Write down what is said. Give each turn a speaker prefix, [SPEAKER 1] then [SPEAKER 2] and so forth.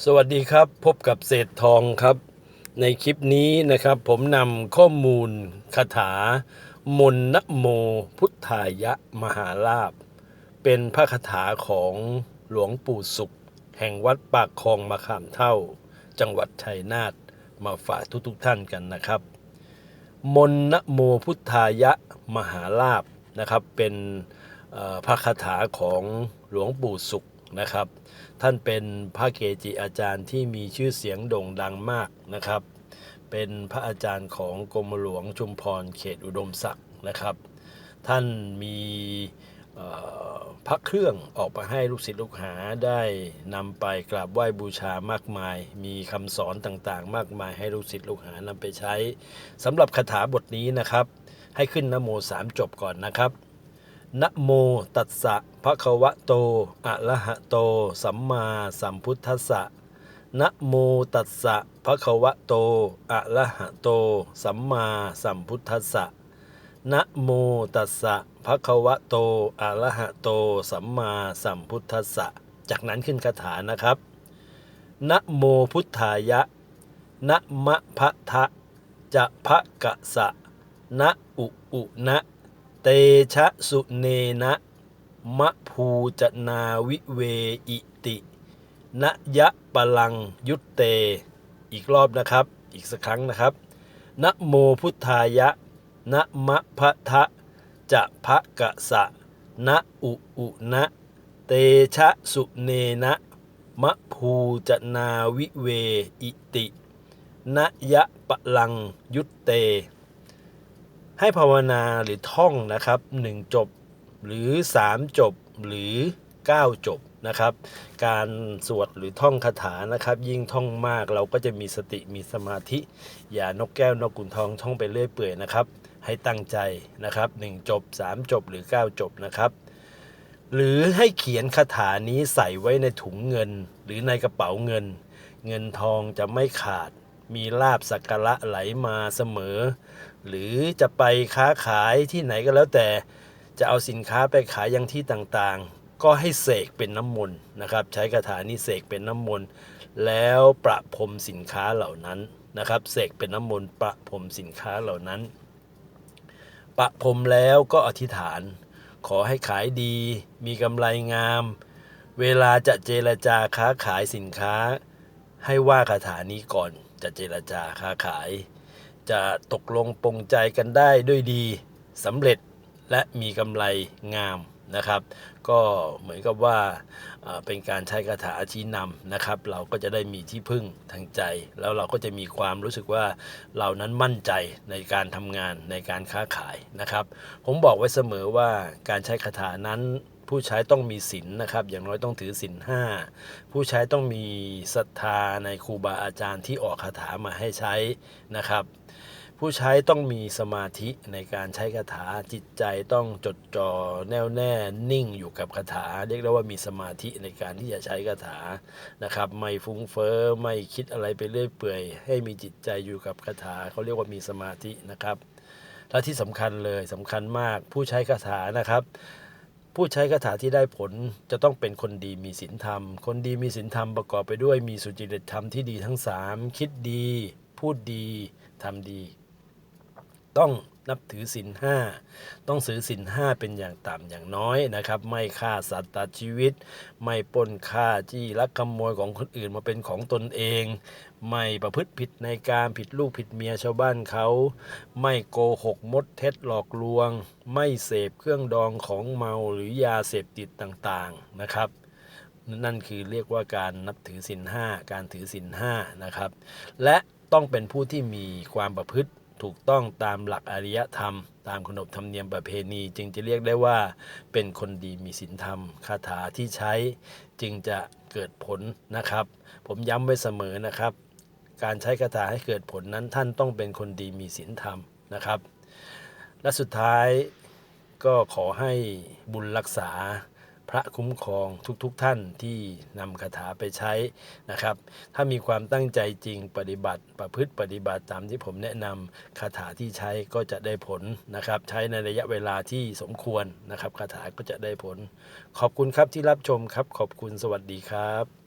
[SPEAKER 1] สวัสดีครับพบกับเศษทองครับ ในคลิปนี้นะครับ ผมนำข้อมูลคาถา มนนโมพุทธายะมหาลาภเป็นพระคาถาของหลวงปู่สุข แห่งวัดปากคลองมะขามเท่า จังหวัดชัยนาทมาฝากทุกๆทท่านกันนะครับ มนนโมพุทธายะมหาลาภนะครับ เป็นพระคาถาของหลวงปู่สุข นะครับ ท่านเป็นพระเกจิอาจารย์ที่มีชื่อเสียงโด่งดังมากนะครับ เป็นพระอาจารย์ของกรมหลวงชุมพรเขตอุดมศักดิ์นะครับ ท่านมีพระเครื่องออกมาให้ลูกศิษย์ลูกหาได้นำไปกราบไหว้บูชามากมาย มีคำสอนต่างๆ มากมายให้ลูกศิษย์ลูกหานำไปใช้สำหรับคาถาบทนี้นะครับ ให้ขึ้นนโมสามจบก่อนนะครับ นะโมตัสสะภะคะวะโต อะระหะโต สัมมาสัมพุทธัสสะนะโมตัสสะภะคะวะโต อะระหะโต สัมมาสัมพุทธัสสะนะโมตัสสะภะคะวะโต อะระหะโต สัมมาสัมพุทธัสสะจากนั้นขึ้นคาถานะครับ นะโมพุทธายะ นะมะพะทะจะพะกะสะ นะอุอุนะ เตชะสุเนนะมะภูจนาวิเวอิตินะยะปลังยุตเต อีกรอบนะครับ อีกสักครั้งนะครับนะโมพุทธายะนะมะพะทะจะพะกะสะนะอุอุนะเตชะสุเนนะมะภูจนาวิเวอิตินะยะปลังยุตเต ให้ภาวนาหรือท่องนะครับ 1 จบหรือ 3 จบหรือ 9 จบนะครับ การสวดหรือท่องคาถานะครับ ยิ่งท่องมากเราก็จะมีสติมีสมาธิ อย่านกแก้วนกขุนทองท่องไปเรื่อยเปื่อยนะครับ ให้ตั้งใจนะครับ 1 จบ 3 จบหรือ 9 จบนะครับ หรือให้เขียนคาถานี้ใส่ไว้ในถุงเงิน หรือในกระเป๋าเงิน เงินทองจะไม่ขาด มีลาบสักการะไหลมาเสมอ หรือจะไปค้าขายที่ไหนก็แล้วแต่จะเอาสินค้าไปขายยังที่ต่างๆ ก็ให้เสกเป็นน้ำมนต์นะครับ ใช้คาถานี้เสกเป็นน้ำมนต์แล้วประพรมสินค้าเหล่านั้นนะครับเสกเป็นน้ำมนต์ประพรมสินค้าเหล่านั้น ประพรมแล้วก็อธิษฐาน ขอให้ขายดี มีกำไรงาม เวลาจะเจรจาค้าขายสินค้า ให้ว่าคาถานี้ก่อน จะเจรจาค้าขาย จะตกลงปรงใจกันได้ด้วยดีสำเร็จและมีกำไรงามนะครับ ก็เหมือนกับว่าเป็นการใช้คาถาชี้นำนะครับ เราก็จะได้มีที่พึ่งทางใจ แล้วเราก็จะมีความรู้สึกว่าเรานั้นมั่นใจในการทำงานในการค้าขายนะครับ ผมบอกไว้เสมอว่าการใช้คาถานั้น ผู้ใช้ต้องมีศีลนะครับ อย่างน้อยต้องถือศีลห้าผู้ใช้ต้องมีศรัทธาในครูบาอาจารย์ที่ออกคาถามาให้ใช้นะครับ ผู้ใช้ต้องมีสมาธิในการใช้คาถาจิตใจต้องจดจ่อแน่วแน่นิ่งอยู่กับคาถา เรียกได้ว่ามีสมาธิในการที่จะใช้คาถานะครับ ไม่ฟุ้งเฟ้อไม่คิดอะไรไปเรื่อยเปื่อย ให้มีจิตใจอยู่กับคาถาเขาเรียกว่ามีสมาธินะครับและที่สำคัญเลยสำคัญมากผู้ใช้คาถานะครับ ผู้ใช้คาถาที่ได้ผลจะต้องเป็นคนดีมีศีลธรรม คนดีมีศีลธรรมประกอบไปด้วยมีสุจริตธรรมที่ดีทั้งสามคิดดี พูดดีทำดี ต้อง นับถือศีลห้าต้องซื้อศีลห้าเป็นอย่างต่ำอย่างน้อยนะครับ ไม่ฆ่าสัตว์ตัดชีวิต ไม่ปล้นฆ่าจี้ลักขโมยของคนอื่นมาเป็นของตนเอง ไม่ประพฤติผิดในการผิดลูกผิดเมียชาวบ้านเขา ไม่โกหกมดเท็จหลอกลวง ไม่เสพเครื่องดองของเมาหรือยาเสพติดต่างๆนะครับนั่นคือเรียกว่าการนับถือศีลห้าการถือศีลห้านะครับ และต้องเป็นผู้ที่มีความประพฤติ ถูกต้องตามหลักอริยธรรม ตามขนบธรรมเนียมประเพณี จึงจะเรียกได้ว่าเป็นคนดีมีศีลธรรม คาถาที่ใช้จึงจะเกิดผลนะครับ ผมย้ำไว้เสมอนะครับ การใช้คาถาให้เกิดผลนั้นท่านต้องเป็นคนดีมีศีลธรรมนะครับ และสุดท้ายก็ขอให้บุญรักษา พระคุ้มครองทุกๆทท่านที่นำคาถาไปใช้นะครับ ถ้ามีความตั้งใจจริงปฏิบัติ ประพฤติปฏิบัติตามที่ผมแนะนำคาถาที่ใช้ก็จะได้ผลนะครับ ใช้ในระยะเวลาที่สมควรนะครับคาถาก็จะได้ผล ขอบคุณครับที่รับชมครับ ขอบคุณสวัสดีครับ